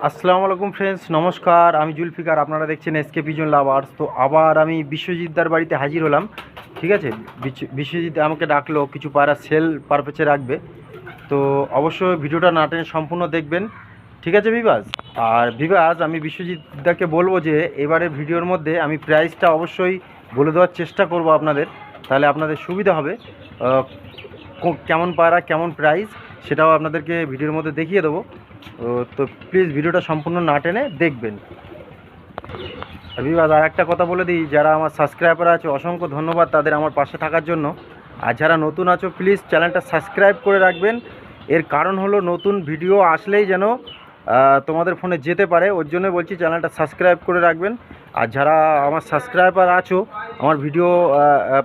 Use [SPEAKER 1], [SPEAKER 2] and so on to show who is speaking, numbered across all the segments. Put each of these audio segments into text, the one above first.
[SPEAKER 1] আসসালামু আলাইকুম ফ্রেন্ডস নমস্কার। আমি জুলফিকার, আপনারা দেখছেন এসকে পিজন লাভার্স তো আবার আমি বিশ্বজিৎদার বাড়িতে হাজির হলাম, ঠিক আছে? বিশ- বিশ্বজিৎ আমাকে ডাকলো, কিছু পায়রা সেল পারপেছে রাখবে। তো অবশ্যই ভিডিওটা না টেনে সম্পূর্ণ দেখবেন, ঠিক আছে বিবাস আর বিবাস আমি বিশ্বজিৎদাকে বলব যে এবারের ভিডিওর মধ্যে আমি প্রাইসটা অবশ্যই বলে দেওয়ার চেষ্টা করব আপনাদের। তাহলে আপনাদের সুবিধা হবে। কেমন পায়রা কেমন প্রাইস সেটাও আপনাদেরকে ভিডিওর মধ্যে দেখিয়ে দেবো। তো প্লিজ ভিডিওটা সম্পূর্ণ না টেনে দেখবেন। বিবাদ আর একটা কথা বলে দিই, যারা আমার সাবস্ক্রাইবার আছে, অসংখ্য ধন্যবাদ তাদের আমার পাশে থাকার জন্য। আর যারা নতুন আছো প্লিজ চ্যানেলটা সাবস্ক্রাইব করে রাখবেন। এর কারণ হলো নতুন ভিডিও আসলেই যেন তোমাদের ফোনে যেতে পারে, ওর জন্য বলছি চ্যানেলটা সাবস্ক্রাইব করে রাখবেন। আর যারা আমার সাবস্ক্রাইবার আছো, আমার ভিডিও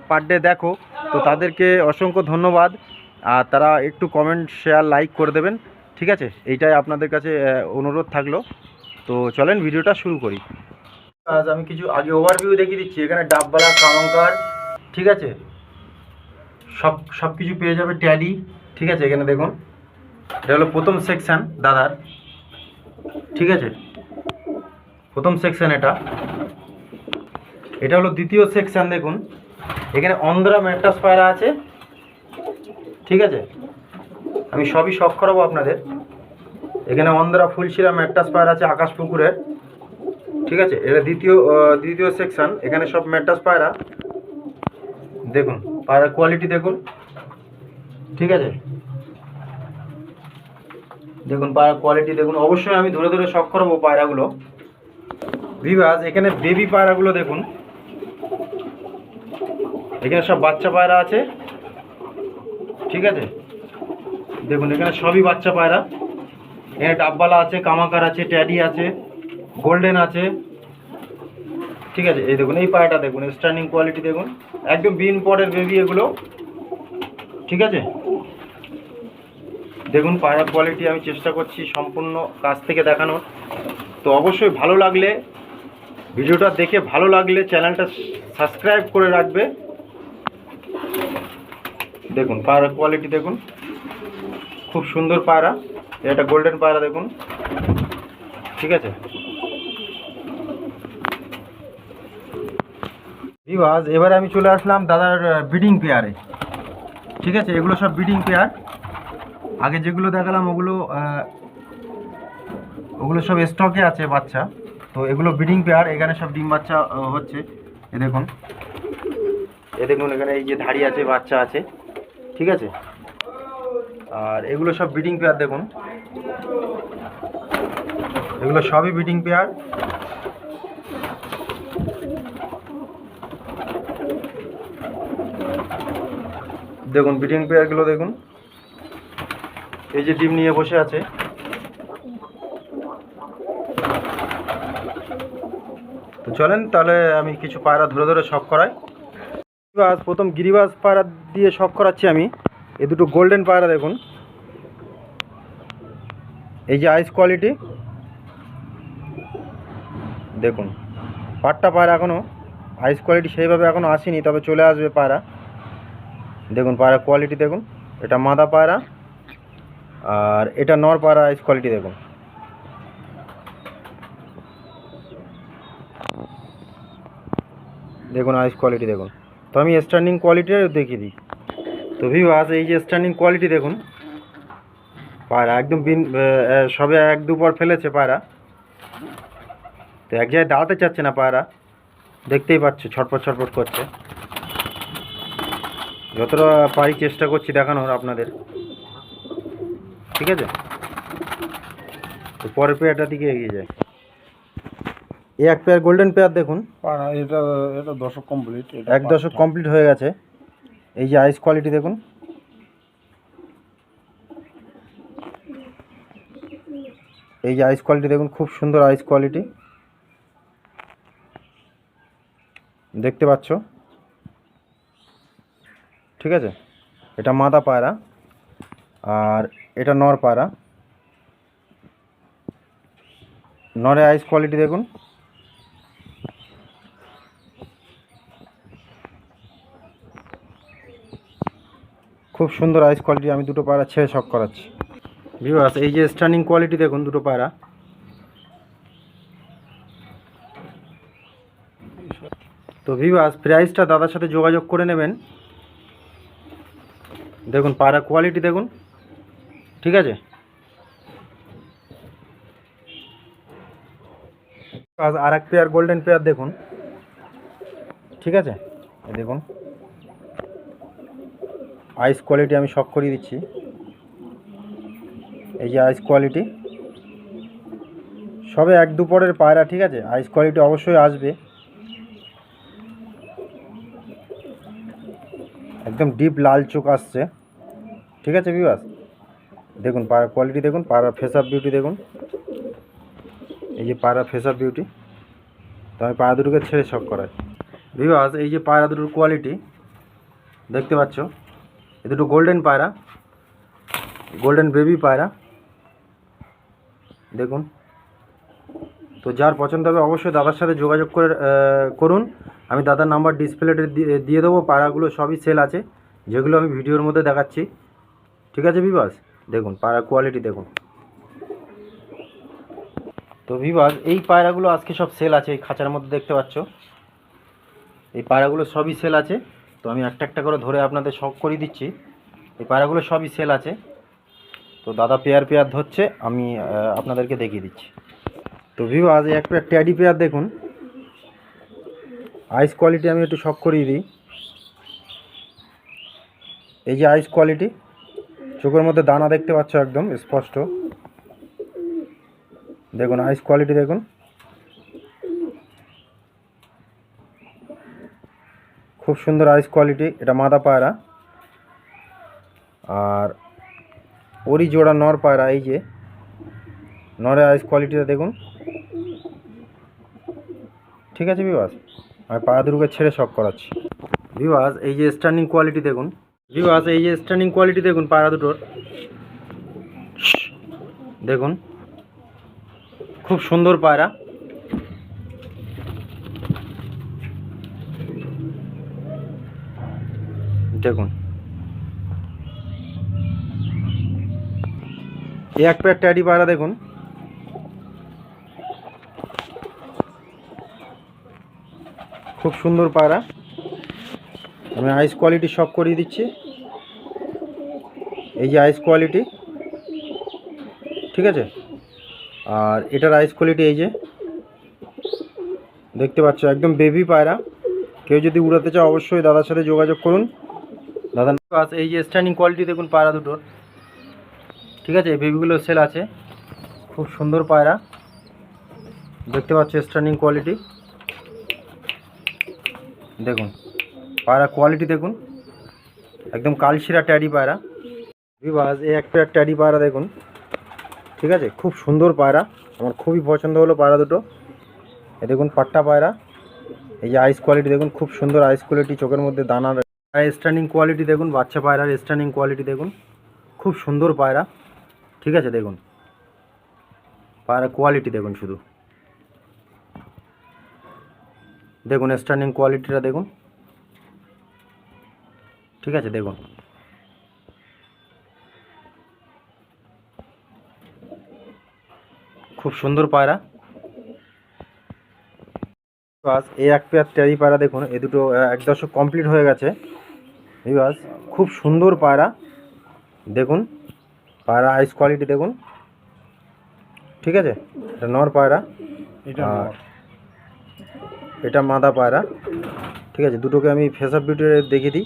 [SPEAKER 1] পার ডে দেখো, তো তাদেরকে অসংখ্য ধন্যবাদ। আর তারা একটু কমেন্ট শেয়ার লাইক করে দেবেন। ঠিক আছে? এইটাই আপনাদের কাছে অনুরোধ থাকল। তো চলেন ভিডিওটা শুরু করি। আজ আমি কিছু আগে ওভারভিউ দেখিয়ে দিচ্ছি। এখানে ডাববালা কামঙ্কার ঠিক আছে? সব সব কিছু পেয়ে যাবে ট্যাডি ঠিক আছে? এখানে দেখুন। এটা হলো প্রথম সেকশন দাদার। ঠিক আছে? প্রথম সেকশন এটা। এটা হলো দ্বিতীয় সেকশন দেখুন। এখানে অন্ধ্রা ম্যাট্রাস পায়রা আছে। ঠিক আছে? আমি সবই শখ করাবো আপনাদের। এখানে অন্ধ্রা ফুলশিরা ম্যাট্রাস পায়রা আছে আকাশ পুকুরের। ঠিক আছে? এটা দ্বিতীয় দ্বিতীয় সেকশন এখানে সব ম্যাট্রাস পায়রা। দেখুন, পায়রার কোয়ালিটি দেখুন। ঠিক আছে? দেখুন, পায়রার কোয়ালিটি দেখুন। অবশ্যই আমি ধরে ধরে শখ করাবো পায়রাগুলো। ভিভাস এখানে বেবি পায়রাগুলো দেখুন। এখানে সব বাচ্চা পায়রা আছে। ঠিক আছে? দেখুন, এখানে সবই বাচ্চা পায়রা। এখানে ডাববালা আছে, কামাকার আছে, ট্যাডি আছে, গোল্ডেন আছে। ঠিক আছে? এই দেখুন, এই পায়রাটা দেখুন স্ট্যান্ডিং কোয়ালিটি দেখুন। একদম বিন পরের বেবি এগুলো। ঠিক আছে? দেখুন পায়রা কোয়ালিটি আমি চেষ্টা করছি সম্পূর্ণ কাছ থেকে দেখানোর। তো অবশ্যই ভালো লাগলে, ভিডিওটা দেখে ভালো লাগলে চ্যানেলটা সাবস্ক্রাইব করে রাখবে। দেখুন, পায়রা কোয়ালিটি দেখুন। খুব সুন্দর পায়রা। এটা গোল্ডেন পায়রা দেখুন। ঠিক আছে? বিভাজ এবারে আমি চলে আসলাম দাদার ব্রিডিং পেয়ারে ঠিক আছে? এগুলো সব ব্রিডিং পেয়ার আগে যেগুলো দেখালাম, ওগুলো ওগুলো সব স্টকে আছে বাচ্চা। তো এগুলো ব্রিডিং পেয়ার এখানে সব ডিম বাচ্চা হচ্ছে। এ দেখুন। এ দেখুন, এখানে এই যে ধাড়ি আছে, বাচ্চা আছে। ঠিক আছে? আর এগুলো সব ব্রিডিং পেয়ার দেখুন। এগুলো সবই ব্রিডিং পেয়ার দেখুন ব্রিডিং পেয়ারগুলো দেখুন। এই যে ডিম নিয়ে বসে আছে। তো চলেন, তাহলে আমি কিছু পায়রা ধরে ধরে শখ করাই। গিরিবাজ প্রথম গিরিবাজ পায়রা দিয়ে শখ করাচ্ছি আমি। এই দুটো গোল্ডেন পায়রা দেখুন। এই যে আইস কোয়ালিটি দেখুন পাটটা পায়রা এখনও আইস কোয়ালিটি সেইভাবে এখনও আসেনি, তবে চলে আসবে পায়রা দেখুন পায়রা কোয়ালিটি দেখুন। এটা মাদা পায়রা আর এটা নর পায়রা আইস কোয়ালিটি দেখুন। দেখুন আইস কোয়ালিটি দেখুন। তো আমি স্ট্যান্ডিং কোয়ালিটিও দেখিয়ে দিই। তো ভিভাস এই যে স্ট্যান্ডিং কোয়ালিটি দেখুন। পায়রা একদম বিন সবে এক দুপর ফেলেছে পায়রা। তো এক জায়গায় দাঁড়াতে চাচ্ছে না পায়রা। দেখতেই পাচ্ছ, ছটপট ছটপট করছে। যতটা পারি চেষ্টা করছি দেখানোর আপনাদের। ঠিক আছে? তো পরের পেয়ারটার দিকে এগিয়ে যায়। এই এক পেয়ার গোল্ডেন পেয়ার দেখুন।
[SPEAKER 2] এটা এটা দশক কমপ্লিট
[SPEAKER 1] এক দশক কমপ্লিট হয়ে গেছে। এই যে আইস কোয়ালিটি দেখুন। এই যে আইস কোয়ালিটি দেখুন খুব সুন্দর আইস কোয়ালিটি দেখতে পাচ্ছ? ঠিক আছে? এটা মাদা পায়রা আর এটা নর পায়রা। নরে আইস কোয়ালিটি দেখুন। খুব সুন্দর আইস কোয়ালিটি আমি দুটো পায়রা ছেড়ে শখ করাচ্ছি। ভিউয়ার্স এই যে স্টার্নিং কোয়ালিটি দেখুন দুটো পায়রা। তো ভিউয়ার্স প্রাইসটা দাদার সাথে যোগাযোগ করে নেবেন। দেখুন, পায়রা কোয়ালিটি দেখুন। ঠিক আছে? আর এক পেয়ার গোল্ডেন পেয়ার দেখুন। ঠিক আছে? দেখুন। আইস কোয়ালিটি আমি শখ করিয়ে দিচ্ছি। এই যে আইস কোয়ালিটি। সবে এক দুপরের পায়রা, ঠিক আছে? আইস কোয়ালিটি অবশ্যই আসবে। একদম ডিপ লাল চোখ আসছে। ঠিক আছে বিবাস দেখুন, পায়রা কোয়ালিটি দেখুন, পায়রা ফেস আপ বিউটি দেখুন। এই যে পায়রা ফেস আপ বিউটি তো আমি পায়রা দুটোকে ছেড়ে শখ করাই। বিবাস এই যে পায়রা দুটোর কোয়ালিটি দেখতে পাচ্ছ? এ দুটো গোল্ডেন পায়রা গোল্ডেন বেবি পায়রা। দেখুন। তো যার পছন্দ হবে অবশ্যই দাদার সাথে যোগাযোগ করে করুন। আমি দাদার নাম্বার ডিসপ্লেতে দিয়ে- দিয়ে দেবো, পায়রাগুলো সবই সেল আছে। যেগুলো আমি ভিডিওর মধ্যে দেখাচ্ছি। ঠিক আছে বিবাস দেখুন, পায়রা কোয়ালিটি দেখুন। তো বিবাস এই পায়রাগুলো আজকে সব সেল আছে, এই খাঁচার মধ্যে দেখতে পাচ্ছ। এই পায়রাগুলো সবই সেল আছে। তো আমি একটা একটা করে ধরে আপনাদের শখ করিয়ে দিচ্ছি। এই পায়রাগুলো সবই সেল আছে। তো দাদা পেয়ার পেয়ার ধরছে, আমি আপনাদেরকে দেখিয়ে দিচ্ছি। তো ভিভো আজ এক পেয়ার ট্যাডি পেয়ার দেখুন। আইস কোয়ালিটি আমি একটু শখ করিয়ে দিই। এই যে আইস কোয়ালিটি চোখের মধ্যে দানা দেখতে পাচ্ছ একদম, স্পষ্ট। দেখুন আইস কোয়ালিটি দেখুন। খুব সুন্দর আইস কোয়ালিটি এটা মাদা পায়রা। আর ওরই জোড়া নর পায়রা, এই যে। নরের আইস কোয়ালিটিটা দেখুন। ঠিক আছে বিবাস আমি পায়রা দুটোকে ছেড়ে শখ করাচ্ছি। বিবাস এই যে স্ট্যান্ডিং কোয়ালিটি দেখুন। বিবাস এই যে স্ট্যান্ডিং কোয়ালিটি দেখুন পায়রা দুটোর। দেখুন। খুব সুন্দর পায়রা। দেখুন। এক পেয়ার ট্যাডি পায়রা দেখুন। খুব সুন্দর পায়রা। আমি আইস কোয়ালিটি সব করিয়ে দিচ্ছি। এই যে আইস কোয়ালিটি ঠিক আছে? আর এটার আইস কোয়ালিটি এই যে, দেখতে পাচ্ছ, একদম বেবি পায়রা। কেউ যদি উড়াতে চাও অবশ্যই দাদার সাথে যোগাযোগ করুন। দাদা এই যে স্ট্যান্ডিং কোয়ালিটি দেখুন পায়রা দুটোর। ঠিক আছে বেবিগুলো সেল আছে। খুব সুন্দর পায়রা। দেখতে পাচ্ছ স্ট্যান্ডিং কোয়ালিটি দেখুন, পায়রা কোয়ালিটি দেখুন। একদম কালশিরা ট্যাডি পায়রা। বিবাস এই এক পেয়ার ট্যাডি পায়রা দেখুন। ঠিক আছে, খুব সুন্দর পায়রা। আমার খুবই পছন্দ হলো পায়রা দুটো। এ দেখুন পাট্টা পায়রা। এই যে আইস কোয়ালিটি দেখুন, খুব সুন্দর আইস কোয়ালিটি চোখের মধ্যে দানার স্ট্যান্ডিং কোয়ালিটি দেখুন, বাচ্চা পায়রার স্ট্যান্ডিং কোয়ালিটি দেখুন। খুব সুন্দর পায়রা, ঠিক আছে দেখুন। পায়রা কোয়ালিটি দেখুন শুধু। দেখুন স্ট্যান্ডিং কোয়ালিটিটা দেখুন। ঠিক আছে দেখুন। খুব সুন্দর পায়রা। বাস, এই এক পেয়ার ট্যারি পায়রা দেখুন, এ দুটো এক দশক কমপ্লিট হয়ে গেছে। বাস খুব সুন্দর পায়রা। দেখুন পায়রা আইস কোয়ালিটি দেখুন। ঠিক আছে? এটা নর পায়রা।
[SPEAKER 2] এটা
[SPEAKER 1] আর এটা মাদা পায়রা। ঠিক আছে? দুটোকে আমি ফেস আপ বিউটি দেখিয়ে দিই।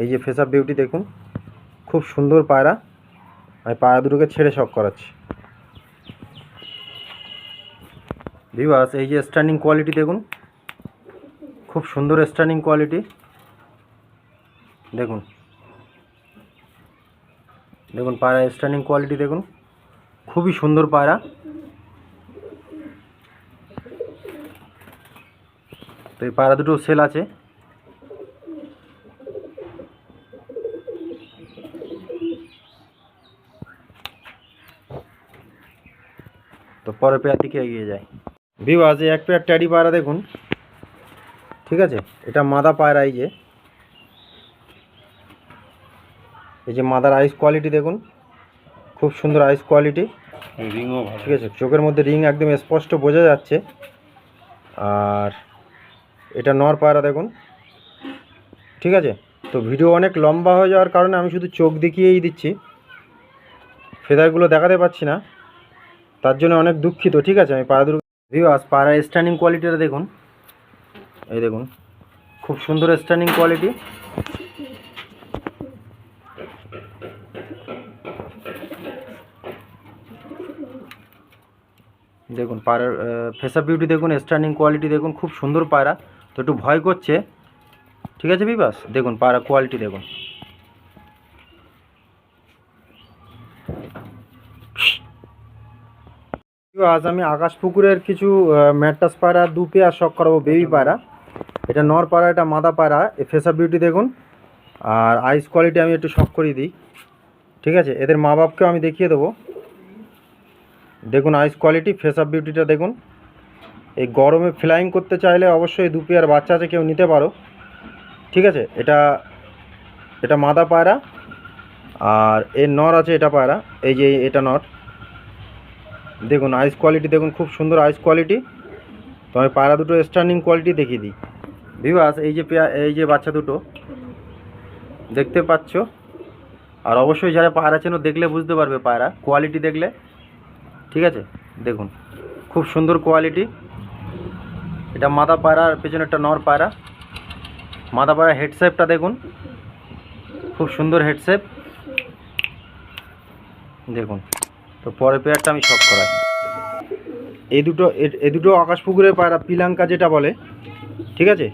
[SPEAKER 1] এই যে ফেস আপ বিউটি দেখুন খুব সুন্দর পায়রা। আমি পায়রা দুটোকে ছেড়ে শখ করাচ্ছি। ভিভাস এই যে স্ট্যান্ডিং কোয়ালিটি দেখুন। খুব সুন্দর স্ট্যান্ডিং কোয়ালিটি দেখুন। দেখুন পায়রা স্ট্যান্ডিং কোয়ালিটি দেখুন। খুবই সুন্দর পায়রা। তো এই পায়রা দুটো সেল আছে। তো পরের পেয়ার দিকে এগিয়ে যায় বিবাস এই এক পেয়ার ট্যাডি পায়রা দেখুন। ঠিক আছে? এটা মাদা পায়রা এই যে। এই যে মাদার আইস কোয়ালিটি দেখুন খুব সুন্দর আইস কোয়ালিটি।
[SPEAKER 2] রিংও
[SPEAKER 1] ঠিক আছে চোখের মধ্যে রিং একদম স্পষ্ট বোঝা যাচ্ছে। আর এটা নর পায়রা দেখুন। ঠিক আছে তো ভিডিও অনেক লম্বা হয়ে যাওয়ার কারণে আমি শুধু চোখ দেখিয়েই দিচ্ছি। ফেদারগুলো দেখাতে পাচ্ছি না। তার জন্য অনেক দুঃখিত ঠিক আছে আমি পায়রা দুটো ভিওয়াস পায়রা স্ট্যান্ডিং কোয়ালিটিটা দেখুন। এই দেখুন খুব সুন্দর স্ট্যান্ডিং কোয়ালিটি দেখুন পায়রার ফেসা বিউটি দেখুন স্ট্যান্ডিং কোয়ালিটি দেখুন, খুব সুন্দর পায়রা তো একটু ভয় করছে। ঠিক আছে বিবাস দেখুন পায়রা কোয়ালিটি দেখুন। আজ আমি আকাশ পুকুরের কিছু ম্যাট্টাস পায়রা দু পেয়ার শখ করাবো বেবি পায়রা এটা নর পায়রা এটা মাদা পায়রা ফেসা বিউটি দেখুন। আর আইস কোয়ালিটি আমি একটু শখ করিয়ে দিই। ঠিক আছে, এদের মা বাপকেও আমি দেখিয়ে দেবো। দেখুন আইস কোয়ালিটি ফেস আপ বিউটিটা দেখুন। এই গরমে ফ্লাইং করতে চাইলে অবশ্যই দু পেয়ার বাচ্চা আছে, কেউ নিতে পারো। ঠিক আছে? এটা এটা মাদা পায়রা, আর এর নর আছে, এটা পায়রা। এই যে এটা নর। দেখুন আইস কোয়ালিটি দেখুন খুব সুন্দর আইস কোয়ালিটি তো আমি পায়রা দুটো স্ট্যান্ডিং কোয়ালিটি দেখিয়ে দিই। ভিভাস এই যে পেয়া, এই যে বাচ্চা দুটো, দেখতে পাচ্ছ? আর অবশ্যই যারা পায়রা চেনো, দেখলে বুঝতে পারবে পায়রা। কোয়ালিটি দেখলে। ঠিক আছে? দেখুন খুব সুন্দর কোয়ালিটি এটা মাদা পায়রার পেছনে একটা নর পায়রা। মাদা পায়রা হেডশেপটা দেখুন। খুব সুন্দর হেডশেপ দেখুন তো পরের পেয়ারটা আমি শখ করাই। এই দুটো এ- এই দুটো আকাশ পুকুরের পায়রা পিলাঙ্কা যেটা বলে ঠিক আছে?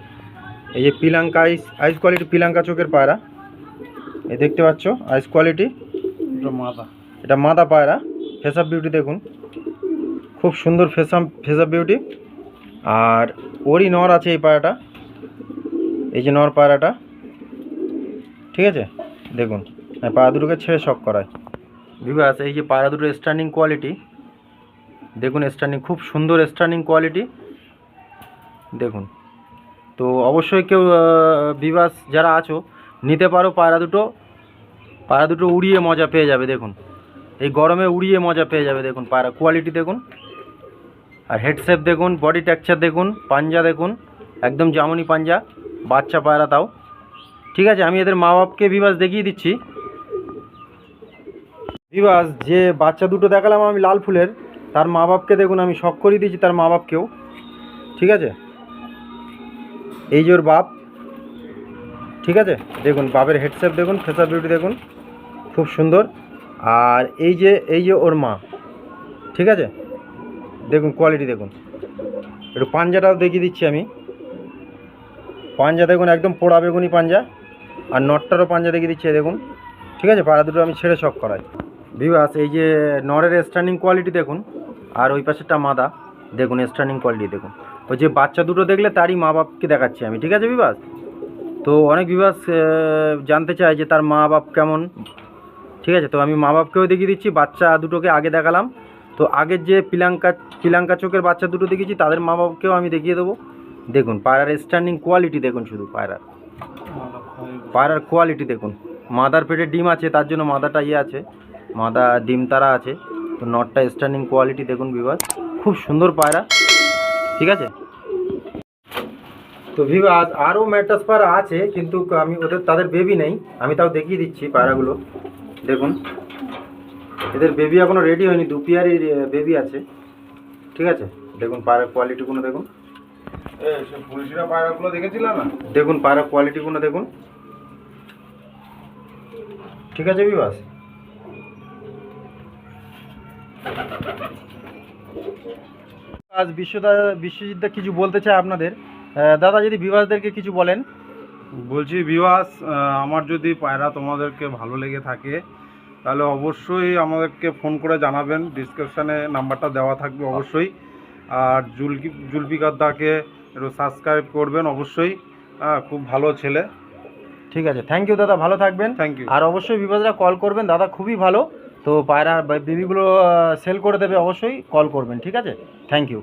[SPEAKER 1] এই যে পিলাঙ্কা আইস আইস কোয়ালিটি পিলাঙ্কা চোখের পায়রা। এই দেখতে পাচ্ছ আইস কোয়ালিটি
[SPEAKER 2] এটা মাথা
[SPEAKER 1] এটা মাদা পায়রা। ফেস আপ বিউটি দেখুন। খুব সুন্দর ফেস ফেস আপ বিউটি। আর ওরই নর আছে এই পায়রাটা এই যে নর পায়রাটা ঠিক আছে? দেখুন। পায়রা দুটোকে ছেড়ে শখ করায়। বিবাস এই যে পায়রা দুটো স্ট্যান্ডিং কোয়ালিটি দেখুন স্ট্যান্ডিং খুব সুন্দর স্ট্যান্ডিং কোয়ালিটি দেখুন। তো অবশ্যই কেউ বিবাস যারা আছো, নিতে পারো পায়রা দুটো। পায়রা দুটো উড়িয়ে মজা পেয়ে যাবে, দেখুন। এই গরমে উড়িয়ে মজা পেয়ে যাবে দেখুন, পায়রা। কোয়ালিটি দেখুন, আর হেডসেপ দেখুন বডি টেক্সচার দেখুন, পাঞ্জা দেখুন, একদম জামনি পাঞ্জা, বাচ্চা পায়রা তাও। ঠিক আছে, আমি এদের মা বাপকে বিবাস দেখিয়ে দিচ্ছি। বিবাস যে বাচ্চা দুটো দেখালাম আমি লাল ফুলের, তার মা বাপকে দেখুন, আমি শখ করিয়ে দিয়েছি তার মা বাপকেও ঠিক আছে? এই যে বাপ। ঠিক আছে? দেখুন, বাপের হেডসেপ দেখুন ফেসার বিউটি দেখুন। খুব সুন্দর। আর এই যে এই যে ওর মা ঠিক আছে? দেখুন কোয়ালিটি দেখুন। একটু পাঞ্জাটাও দেখিয়ে দিচ্ছি আমি। পাঞ্জা দেখুন একদম পোড়া বেগুনি পাঞ্জা। আর নটটারও পাঞ্জা দেখিয়ে দিচ্ছি দেখুন। ঠিক আছে? পাড়া দুটো আমি ছেড়ে শখ করাই। বিবাস এই যে নরের স্ট্যান্ডিং কোয়ালিটি দেখুন আর ওই পাশেরটা মাদা। দেখুন স্ট্যান্ডিং কোয়ালিটি দেখুন। ওই যে বাচ্চা দুটো দেখলে তারই মা বাপকে দেখাচ্ছি আমি ঠিক আছে বিবাস তো অনেক আহ, জানতে চায় যে তার মা বাপ কেমন। ঠিক আছে? তো আমি মা বাপকেও দেখিয়ে দিচ্ছি, বাচ্চা দুটোকে আগে দেখালাম। তো আগের যে পিলাঙ্কা পিলাঙ্কা চোখের বাচ্চা দুটো দেখেছি তাদের মা বাপকেও আমি দেখিয়ে দেবো। দেখুন, পায়রার স্ট্যান্ডিং কোয়ালিটি দেখুন শুধু, পায়রার। পায়রার কোয়ালিটি দেখুন। মাদার পেটে ডিম আছে, তার জন্য মাদাটা ইয়ে আছে, মাদা ডিম তারা আছে। তো নটটা স্ট্যান্ডিং কোয়ালিটি দেখুন বিভাস খুব সুন্দর পায়রা, ঠিক আছে? তো ভিভাস আরও ম্যাটাস পায়রা আছে, কিন্তু আমি ওদের, তাদের বেবি নেই। আমি তাও দেখিয়ে দিচ্ছি পায়রাগুলো। দেখুন এদের বেবি এখনও রেডি হয়নি দু পেয়ারই বেবি আছে। ঠিক আছে? দেখুন পায়রার কোয়ালিটিগুলো দেখুন।
[SPEAKER 2] পুলিশরা পায়রাগুলো দেখেছিল না?
[SPEAKER 1] দেখুন পায়রা কোয়ালিটিগুলো দেখুন। ঠিক আছে বিবাস আজ বিশ্বদা বিশ্বজিৎদা কিছু বলতে চায় আপনাদের। দাদা যদি বিবাসদেরকে কিছু বলেন।
[SPEAKER 2] বলছি বিবাস আমার যদি পায়রা তোমাদেরকে ভালো লেগে থাকে তাহলে অবশ্যই আমাদেরকে ফোন করে জানাবেন। ডিসক্রিপশানে নাম্বারটা দেওয়া থাকবে অবশ্যই। আর জুলকি জুলফিকার দাকে একটু সাবস্ক্রাইব করবেন অবশ্যই। হ্যাঁ, খুব ভালো ছেলে।
[SPEAKER 1] ঠিক আছে থ্যাংক ইউ দাদা ভালো থাকবেন।
[SPEAKER 2] থ্যাংক ইউ
[SPEAKER 1] আর অবশ্যই বিবাসরা কল করবেন দাদা খুবই ভালো। তো পায়রা বেবিগুলো সেল করে দেবে অবশ্যই কল করবেন ঠিক আছে? Thank you